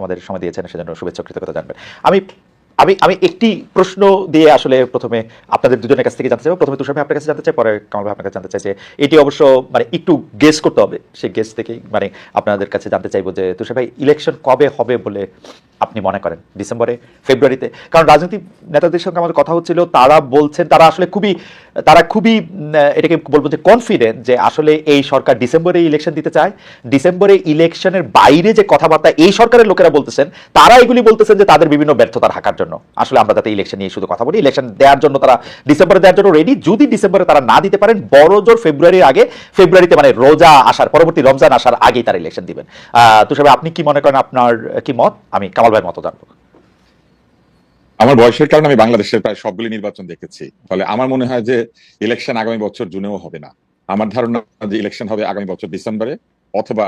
আমাদের সময় দিয়েছেন সেজন্য শুভেচ্ছা কৃতজ্ঞতা জানবেন। আমি আমি আমি একটি প্রশ্ন দিয়ে আসলে প্রথমে আপনাদের দুজনের কাছ থেকে জানতে চাইব। প্রথমে তুষার ভাই আপনার কাছে জানতে চাই, পরে কামাল ভাই আপনার কাছে জানতে চাই যে এটি অবশ্য মানে একটু গেস করতে হবে, সেই গেস থেকেই মানে আপনাদের কাছে জানতে চাইব যে তুষার ভাই ইলেকশন কবে হবে বলে আপনি মনে করেন? ডিসেম্বরে? ফেব্রুয়ারিতে? কারণ রাজনৈতিক নেতাদের সঙ্গে আমাদের কথা হচ্ছিল, তারা বলছেন, তারা আসলে খুবই, তারা খুবই এটাকে বলব যে কনফিডেন্ট যে আসলে এই সরকার ডিসেম্বরে ইলেকশন দিতে চায়। ডিসেম্বরে ইলেকশনের বাইরে যে কথাবার্তা এই সরকারের লোকেরা বলতেছেন, তারা এগুলি বলতেছেন যে তাদের বিভিন্ন ব্যর্থতা ঢাকার জন্য। আসলে আমরা যাতে ইলেকশন নিয়ে শুধু কথা বলি ইলেকশন দেওয়ার জন্য তারা ডিসেম্বরে দেওয়ার জন্য রেডি যদি ডিসেম্বরে তারা না দিতে পারেন বড় জোর ফেব্রুয়ারির আগে ফেব্রুয়ারিতে মানে রোজা আসার পরবর্তী রমজান আসার আগেই তারা ইলেকশন দিবেন। তুষার ভাই, আপনি কি মনে করেন আপনার কি মত? আমি কামাল ভাইয়ের মতো জানব। আমার বয়সের কারণে আমি বাংলাদেশের প্রায় সবগুলি নির্বাচন দেখেছি। ফলে আমার মনে হয় যে ইলেকশন আগামী বছর জুনেও হবে না। আমার ধারণা যে ইলেকশন হবে আগামী বছর ডিসেম্বরে অথবা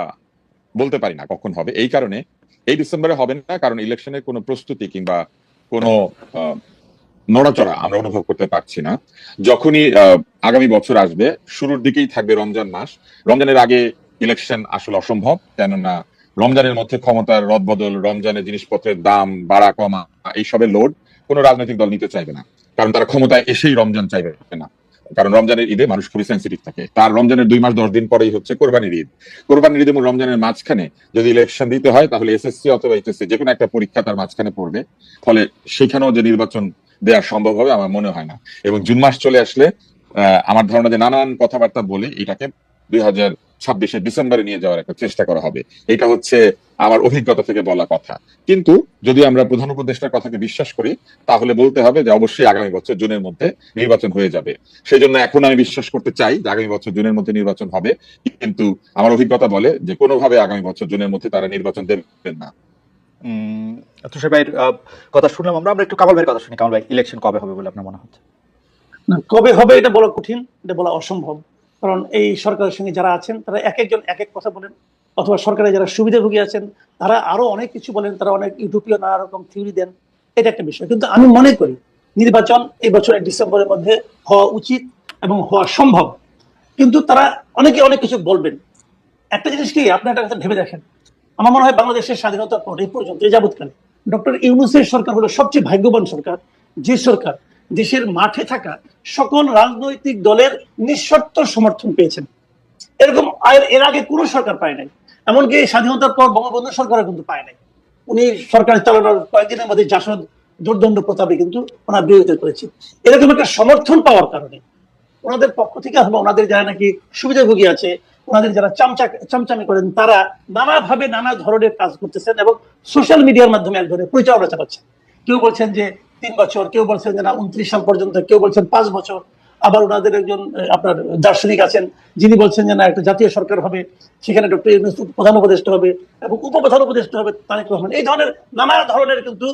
বলতে পারি না কখন হবে এই কারণে এই ডিসেম্বরে হবে না কারণ ইলেকশনের কোনো প্রস্তুতি কিংবা কোনো নড়াচড়া আমরা অনুভব করতে পারছি না। যখনই আগামী বছর আসবে, শুরুর দিকেই থাকবে রমজান মাস। রমজানের আগে ইলেকশন আসলে অসম্ভব, কেননা রমজানের মধ্যে ক্ষমতার রদবদল, রমজানের জিনিসপত্রের দাম বাড়া, কমা, এইসবের লোড কোনো রাজনৈতিক দল নিতে চাইবে না। কারণ তারা ক্ষমতায় এসেই রমজান চাইবে না। কারণ রমজানের ঈদে মানুষ খুবই সেন্সিটিভ থাকে। তার রমজানের দুই মাস দশ দিন পরেই হচ্ছে কোরবানির ঈদ। কোরবানির ঈদ এবং রমজানের মাঝখানে যদি ইলেকশন দিতে হয়, তাহলে এসএসসি অথবা এইচএসসি যে কোনো একটা পরীক্ষা তার মাঝখানে পড়বে। ফলে সেখানেও যে নির্বাচন দেওয়া সম্ভব হবে আমার মনে হয় না। এবং জুন মাস চলে আসলে আমার ধারণা যে নানান কথাবার্তা বলে এটাকে দুই হাজার ছাব্বিশে ডিসেম্বরে নিয়ে যাওয়ার একটা চেষ্টা করা হবে। এটা হচ্ছে আমার অভিজ্ঞতা থেকে বলা কথা। কিন্তু যদি আমরা প্রধান উপদেষ্টার কথাকে বিশ্বাস করি তাহলে বলতে হবে যে অবশ্যই আগামী বছর জুনের মধ্যে নির্বাচন হয়ে যাবে। সেই জন্য এখন আমি বিশ্বাস করতে চাই যে আগামী বছর জুনের মধ্যে নির্বাচন হবে। কিন্তু আমার অভিজ্ঞতা বলে যে কোনোভাবে আগামী বছর জুনের মধ্যে তারা নির্বাচন দেবেন না। উম, তুষার ভাইয়ের কথা শুনলাম আমরা। আমরা একটু কামাল ভাইয়ের কথা শুনি। কামাল ভাই ইলেকশন কবে হবে বলে আপনার মনে হচ্ছে? না কবে হবে এটা বলা কঠিন এটা বলা অসম্ভব। কারণ এই সরকারের সঙ্গে যারা আছেন, তারা এক একজন এক এক কথা বলেন। অথবা সরকারের যারা সুবিধাভোগী আছেন, তারা আরও অনেক কিছু বলেন, তারা অনেক ইউটোপীয় নানা রকম থিওরি দেন। এটা একটা বিষয়। কিন্তু আমি মনে করি, নির্বাচন এই বছরের ডিসেম্বরের মধ্যে হওয়া উচিত এবং হওয়া সম্ভব। কিন্তু তারা অনেকে অনেক কিছু বলবেন। একটা জিনিস কি, আপনি একটা কথা ভেবে দেখেন। আমার মনে হয় বাংলাদেশের স্বাধীনতার পর এই পর্যন্ত যাবৎকালে। ডক্টর ইউনুসের সরকার হলো সবচেয়ে ভাগ্যবান সরকার। যে সরকার দেশের মাঠে থাকা সকল রাজনৈতিক দলের নিঃশর্ত সমর্থন পেয়েছেন। এরকম এর আগে কোনো সরকার পায় নাই। এমনকি স্বাধীনতার পর বঙ্গবন্ধু সরকারও কিন্তু পায় নাই। উনি সরকার চালানোর কয়েকদিনের মধ্যে জাসদ দুর্দণ্ড প্রতাপে কিন্তু ওনার বিরোধিতা করেছে এরকম একটা সমর্থন পাওয়ার কারণে ওনাদের পক্ষ থেকে অথবা ওনাদের যারা নাকি সুবিধাভোগী আছে, ওনাদের যারা চামচা, চামচামি করেন, তারা নানাভাবে নানা ধরনের কাজ করতেছেন এবং সোশ্যাল মিডিয়ার মাধ্যমে এক ধরনের পরিচালনা চালাচ্ছেন কেউ বলছেন যে তিন বছর, কেউ বলছেন যে না, উনত্রিশ সাল পর্যন্ত, কেউ বলছেন পাঁচ বছর। আবার ওনাদের একজন আপনার দার্শনিক আছেন, যিনি বলছেন যে না, একটা জাতীয় সরকার হবে, সেখানে ডক্টর প্রধান উপদেষ্টা হবে এবং উপপ্রধান উপদেষ্টা হবে তারেক রহমান। এই ধরনের নানা ধরনের কিন্তু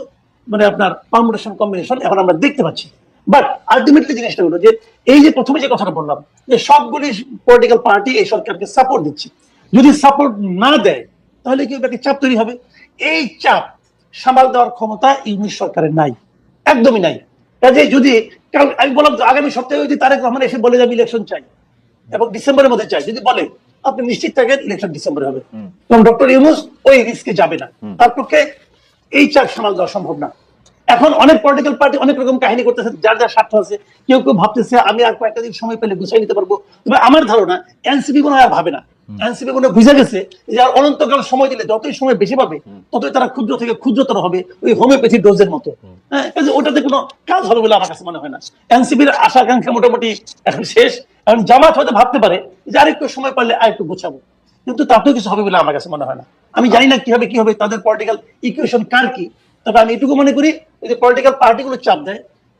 মানে আপনার পারমুটেশন কম্বিনেশন এখন আমরা দেখতে পাচ্ছি। বাট আলটিমেটলি জিনিসটা হলো যে, এই যে প্রথমে যে কথাটা বললাম, যে সবগুলি পলিটিক্যাল পার্টি এই সরকারকে সাপোর্ট দিচ্ছে। যদি সাপোর্ট না দেয়, তাহলে কি একটা চাপ তৈরি হবে? এই চাপ সামাল দেওয়ার ক্ষমতা ইউনিশ সরকারের নাই। একদমই নাই। কাজে যদি কাল আমি বললাম তো, আগামী সপ্তাহে যদি তারেক রহমান এসে বলে যাবে ইলেকশন চাই এবং ডিসেম্বরের মধ্যে চাই যদি বলে আপনি নিশ্চিত থাকেন ইলেকশন ডিসেম্বরে হবে। এবং ডক্টর ইউনুস ওই রিস্কে যাবে না। তার পক্ষে এই চাপ সামাল দেওয়া সম্ভব না। এখন অনেক পলিটিক্যাল পার্টি অনেক রকম কাহিনী করতেছে যার যার স্বার্থ আছে কেউ কেউ ভাবতেছে আমি আর কয়েকটা দিন সময় পেলে গুছাই নিতে পারব। তবে আমার ধারণা এনসিপি হয় আর ভাবে না। এনসিপি মনে বুঝে গেছে যে আর অনন্তকাল সময় দিলে যতই সময় বেশি পাবে ততই তারা ক্ষুদ্র থেকে ক্ষুদ্রতর হবে ওই হোমিওপ্যাথি ডোজের মতো। হ্যাঁ ওটাতে কোনো কাজ হবে বলে আমার কাছে মনে হয় না। এনসিপির আশা আকাঙ্ক্ষা মোটামুটি এখন শেষ। এখন জামাত হয়তো ভাবতে পারে যে আরেকটু সময় পারলে আর একটু গোছাবো। কিন্তু তাতেও কিছু হবে বলে আমার কাছে মনে হয় না। আমি জানি না কি হবে কি হবে তাদের পলিটিক্যাল ইকুয়েশন কার কি? তবে আমি এটুকু মনে করি যে পলিটিক্যাল পার্টিগুলো চাপ দেয়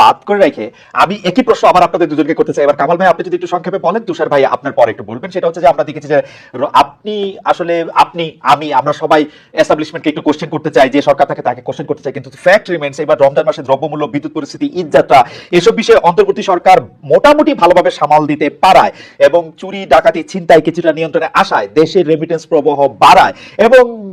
বাদ করে রেখে আমি একই প্রশ্ন আবার আপনাদের দুজনকে করতে চাই। এবার কামাল ভাই, আপনি যদি একটু সংক্ষেপে বলেন, তুষার ভাই আপনার পরে একটু বলবেন। সেটা হচ্ছে যে আমরা দেখেছি যে আপনি আসলে, আপনি, আমি, আমরা সবাই এস্টাবলিশমেন্টকে একটু কোশ্চেন করতে চাই, যে সরকার থাকে তাকে কোশ্চেন করতে চাই, কিন্তু ফ্যাক্ট রিমেন্স এবার রমজান মাসে দ্রব্যমূল্য, বিদ্যুৎ পরিস্থিতি, ঈদ যাত্রা, এসব বিষয়ে অন্তর্বর্তী সরকার মোটামুটি ভালোভাবে সামাল দিতে পারায় এবং চুরি, ডাকাতি, ছিনতাই কিছুটা নিয়ন্ত্রণে আসায় দেশের রেমিটেন্স প্রবাহ বাড়ায় এবং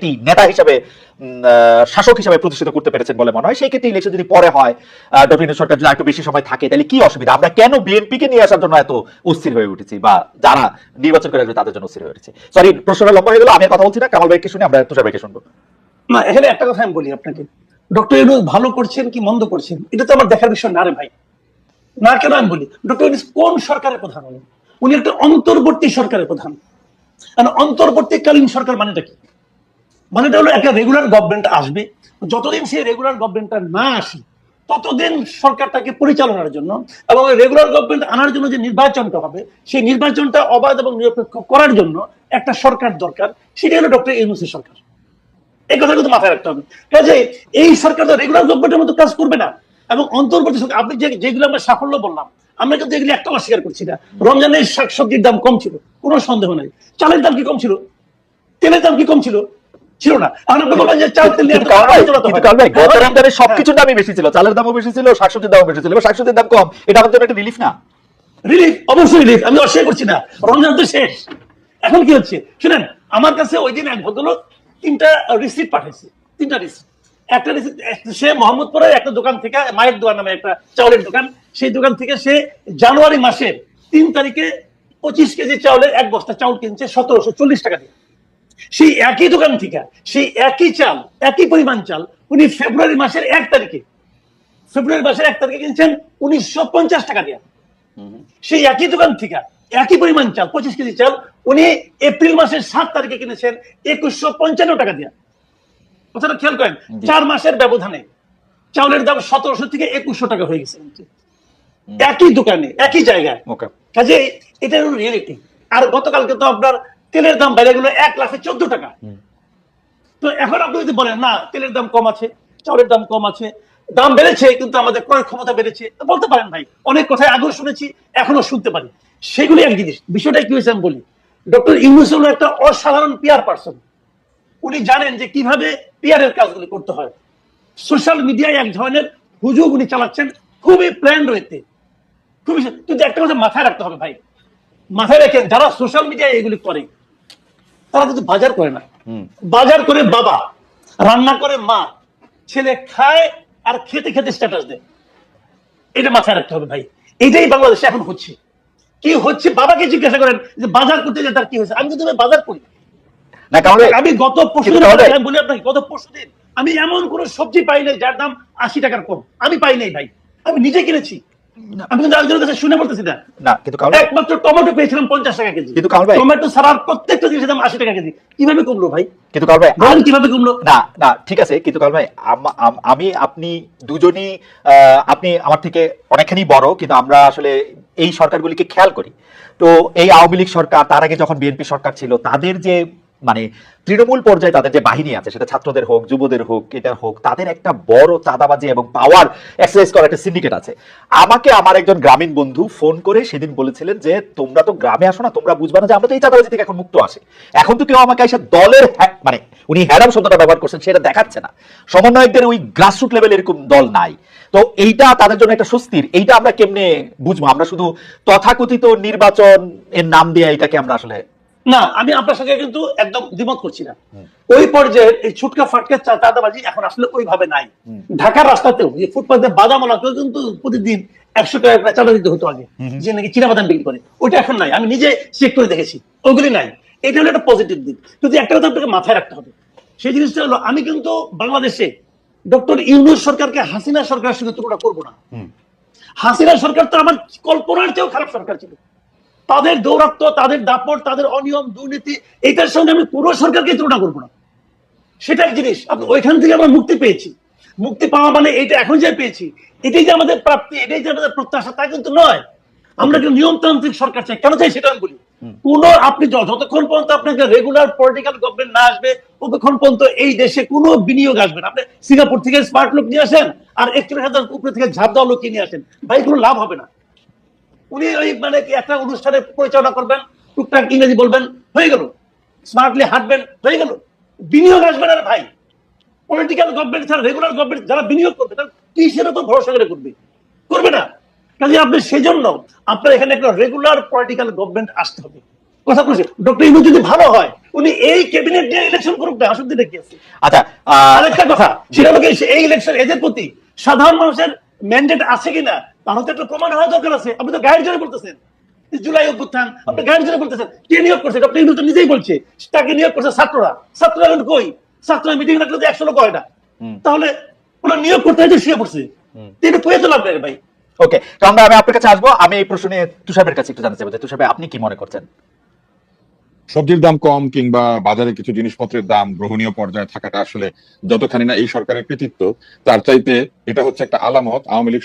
একটি নেতা হিসাবে শাসক হিসাবে প্রতিষ্ঠিত করতে পেরেছেন বলে মনে হয়। সেই ক্ষেত্রে ইলেকশন যদি পরে হয় ডক্টর সরকার যদি একটু বেশি সময় থাকে, তাহলে কি অসুবিধা? আমরা কেন বিএনপি কে নিয়ে আসার জন্য এত অস্থির হয়ে উঠেছি? বা যারা নির্বাচন করে আসবে, তাদের জন্য অস্থির হয়ে উঠেছে। সরি প্রশ্নটা লম্বা হয়ে গেল, আমি কথা বলছি না। কামাল ভাইকে শুনে আমরা তুষার ভাইকে শুনব। না, এখানে একটা কথা আমি বলি আপনাকে। ডক্টর ইউনুস ভালো করছেন কি মন্দ করছেন? এটা তো আমার দেখার বিষয় না রে ভাই। না, কেন আমি বলি? ডক্টর ইউনুস কোন সরকারের প্রধান উনি? একটা অন্তর্বর্তী সরকারের প্রধান। অন্তর্বর্তীকালীন সরকার মানেটা কি? মানেটা হলো একটা রেগুলার গভর্নমেন্ট আসবে। যতদিন সেই রেগুলার গভর্নমেন্টটা না আসে, ততদিন সরকারটাকে পরিচালনার জন্য এবং রেগুলার গভর্নমেন্ট আনার জন্য যে নির্বাচনটা হবে, সেই নির্বাচনটা অবাধ এবং নিরপেক্ষ করার জন্য একটা সরকার দরকার সেটা হলো ডক্টর ইউনুসের সরকার। এই কথা কিন্তু মাথায় রাখতে হবে। কাজে এই সরকার তো রেগুলার গভর্নমেন্টের মতো কাজ করবে না। এবং অন্তর্বর্তী সরকার, আপনি যেগুলো আমরা সাফল্য বললাম, আমরা কিন্তু এগুলি একটা অস্বীকার করছি না। রমজানের শাকসবজির দাম কম ছিল, কোনো সন্দেহ নাই। চালের দাম কি কম ছিল? তেলের দাম কি কম ছিল? ছিল না। যে চাল তেল কিন্তু। সবকিছুর দামই বেশি ছিল। চালের দামও বেশি ছিল শাকসবজির দামও বেশি ছিল। এবার শাকসবজির দাম কম। এটা আমাদের জন্য একটা রিলিফ না? রিলিফ অবশ্যই রিলিফ আমি অস্বীকার করছি না। রমজান তো শেষ। এখন কি হচ্ছে? শুনেন আমার কাছে ওই দিন এক ভদ্রলোক তিনটা রিসিপ্ট পাঠাইছে। তিনটা রিসিপ্ট একটা রিসিপ্ট সে মোহাম্মদপুরের একটা দোকান থেকে মায়ের দোকান নামে একটা চাউলের দোকান। সেই দোকান থেকে সে জানুয়ারি মাসের তিন তারিখে পঁচিশ কেজি চাউলের এক বস্তা চাউল কিনছে সতেরোশো চল্লিশ টাকা দিয়ে। সেই একই দোকান থেকে সেই একই চাল একই পরিমাণ চাল উনি ফেব্রুয়ারি মাসের এক তারিখে ফেব্রুয়ারি মাসের এক তারিখে কিনছেন উনিশশো পঞ্চাশ টাকা দিয়ে। সেই একই দোকান থেকে একই পরিমাণ চাল পঁচিশ কেজি চাল উনি এপ্রিল মাসের সাত তারিখে কিনেছেন একুশশো পঞ্চান্ন টাকা দিয়ে। কথাটা খেয়াল করেন চার মাসের ব্যবধানে চাউলের দাম সতেরোশো থেকে একুশশো টাকা হয়ে গেছে। একই দোকানে একই জায়গায়। কাজে এটা রিয়েলিটি আর গতকালকে তো আপনার তেলের দাম বেড়ে গেল এক লাখে চোদ্দ টাকা। তো এখন আপনি যদি বলেন না তেলের দাম কম আছে চাউলের দাম কম আছে দাম বেড়েছে কিন্তু আমাদের ক্রয় ক্ষমতা বেড়েছে তো বলতে পারেন ভাই অনেক কথাই আগেও শুনেছি এখনও শুনতে পারি। সেগুলি এক জিনিস। বিষয়টা কি হয়েছে আমি বলি। ডক্টর ইউনুস হলো একটা অসাধারণ পিয়ার পার্সন। উনি জানেন যে কীভাবে পিয়ারের কাজগুলি করতে হয়। সোশ্যাল মিডিয়ায় এক ধরনের হুজুগ উনি চালাচ্ছেন খুবই প্ল্যান রয়েছে খুবই কিন্তু একটা কথা মাথায় রাখতে হবে ভাই। মাথায় রাখেন যারা সোশ্যাল মিডিয়ায় এগুলি করে তারা কিন্তু বাজার করে না। বাজার করে বাবা রান্না করে মা ছেলে খায় আর খেতে খেতে স্ট্যাটাস দেয়। এটা মাথায় রাখতে হবে ভাই। এটাই বাংলাদেশে এখন হচ্ছে। কি হচ্ছে? বাবাকে জিজ্ঞাসা করেন যে বাজার করতে যে তার কি হয়েছে? আমি কিন্তু বাজার করি। না আমি গত পরশু আমি বলি আপনাকে গত পরশুদিন আমি এমন কোন সবজি পাই নাই যার দাম আশি টাকার কম। আমি পাই নাই ভাই। আমি নিজে কিনেছি। আমি কিন্তু একজনের কাছে শুনে বলতেছি না না কিন্তু কামাল একমাত্র টমেটো পেয়েছিলাম পঞ্চাশ টাকা কেজি। কিন্তু কামাল ভাই- টমেটো ছাড়ার প্রত্যেকটা জিনিসের দাম আশি টাকা কেজি। কীভাবে কমলো ভাই? কিন্তু কামাল ভাই বলেন কীভাবে কমলো? না না ঠিক আছে কিন্তু কাল ভাই আম- আম- আমি আপনি দুজনই আহ, আপনি আমার থেকে অনেকখানি বড় কিন্তু আমরা আসলে এই সরকারগুলিকে খেয়াল করি। তো এই আওয়ামী লীগ সরকার তার আগে যখন বিএনপি সরকার ছিল তাদের যে মানে তৃণমূল পর্যায়ে তাদের যে বাহিনী আছে, সেটা ছাত্রদের হোক, যুবদের হোক, এটা হোক, তাদের একটা বড় চাঁদাবাজি এবং পাওয়ার এক্সারসাইজ করার একটা সিন্ডিকেট আছে। আমাকে আমার একজন গ্রামীণ বন্ধু ফোন করে সেদিন বলেছিলেন যে, তোমরা তো গ্রামে আসো না, তোমরা বুঝবা না যে আমরা তো এই চাঁদাবাজি থেকে এখন মুক্ত আসে এখন তো কেউ আমাকে এসে দলের মানে উনি হ্যারাম শব্দটা ব্যবহার করছেন, সেটা দেখাচ্ছে না। সমন্বয়কদের ওই গ্রাসরুট লেভেল এরকম দল নাই। তো এইটা তাদের জন্য একটা স্বস্তির, এইটা আমরা কেমনে বুঝব? আমরা শুধু তথাকথিত নির্বাচন এর নাম দিয়ে এটাকে আমরা আসলে না আমি আপনার সঙ্গে কিন্তু একদম দ্বিমত করছি না। ওই পর্যায়ে এই ছুটকা ফাটকা চাঁদাবাজি এখন আসলে ওইভাবে নাই। ঢাকার রাস্তাতেও যে ফুটপাতে বাদাম কেউ কিন্তু প্রতিদিন একশো টাকা করে চাঁদা দিতে হতো আগে। যে নাকি চীনা বাদাম বিক্রি করে। ওইটা এখন নাই। আমি নিজে চেক করে দেখেছি। ওগুলি নাই। এটা হলো একটা পজিটিভ দিক। কিন্তু একটা কথা আপনাকে মাথায় রাখতে হবে। সেই জিনিসটা হলো আমি কিন্তু বাংলাদেশে ডক্টর ইউনুস সরকারকে হাসিনা সরকারের সঙ্গে তুলনা করব না। হাসিনা সরকার তো আমার কল্পনার চেয়েও খারাপ সরকার ছিল। তাদের দৌরাত্ম তাদের দাপট তাদের অনিয়ম দুর্নীতি এটার সঙ্গে আমি পুরো সরকারকে তুলনা করব না। সেটা এক জিনিস ওইখান থেকে আমরা মুক্তি পেয়েছি। মুক্তি পাওয়া মানে এটা এখন যে পেয়েছি এটাই যে আমাদের প্রাপ্তি এটাই যে আমাদের প্রত্যাশা তা কিন্তু নয়। আমরা একটা নিয়মতান্ত্রিক সরকার চাই। কেন চাই সেটা আমি বলি। কোন আপনি যতক্ষণ পর্যন্ত আপনাকে রেগুলার পলিটিক্যাল গভর্নমেন্ট না আসবে ততক্ষণ পর্যন্ত এই দেশে কোনো বিনিয়োগ আসবে না। আপনি সিঙ্গাপুর থেকে স্মার্ট লোক নিয়ে আসেন আর একচল্লিশ হাজার উপরে থেকে ঝাঁপ দেওয়া লোক নিয়ে আসেন। ভাই কোনো লাভ হবে না। উনি ওই মানে একটা অনুষ্ঠানে পরিচালনা করবেন টুকটাক ইংরেজি বলবেন হয়ে গেল। স্মার্টলি হাঁটবেন হয়ে গেল। বিনিয়োগ আসবে না ভাই। পলিটিক্যাল গভর্নমেন্ট ছাড়া রেগুলার গভর্নমেন্ট যারা বিনিয়োগ করবে তারা কিসের উপর ভরসা করে করবে? করবে না। কাজে আপনি সেজন্য আপনার এখানে একটা রেগুলার পলিটিক্যাল গভর্নমেন্ট আসতে হবে। কথা বলছি ডক্টর ইনু যদি ভালো হয় উনি এই ক্যাবিনেট নিয়ে ইলেকশন করুক না অসুবিধা কি আছে? আচ্ছা আরেকটা কথা সেটা এই ইলেকশন এদের প্রতি সাধারণ মানুষের ম্যান্ডেট আছে কিনা? তো একটা প্রমাণ হওয়া দরকার আছে। আপনি তো গাইড জোরে বলতেছেন। জুলাই অভ্যুত্থান আপনি গাইড জোরে বলতেছেন। কে নিয়োগ করছে? ইন্দু তো নিজেই বলছে। তাকে নিয়োগ করছে ছাত্ররা। ছাত্ররা এখন কই? ছাত্ররা মিটিং রাখলে তো একশো লোক হয় না। তাহলে ওরা নিয়োগ করতে হয়তো শুয়ে পড়ছে। এটা পেয়ে তো লাভ নেই ভাই? ওকে তো আমরা আমি আপনার কাছে আসব। আমি এই প্রশ্নে নিয়ে তুষারের কাছে একটু জানতে চাইব যে তুষার আপনি কি মনে করছেন? সবজির দাম কম কিংবা বাজারে কিছু জিনিসপত্রের দাম গ্রহণীয় পর্যায়ে থাকাটা আসলে যতখানি না এই সরকারের কৃতিত্ব, তার চাইতে এটা হচ্ছে একটা আলামত আওয়ামী লীগ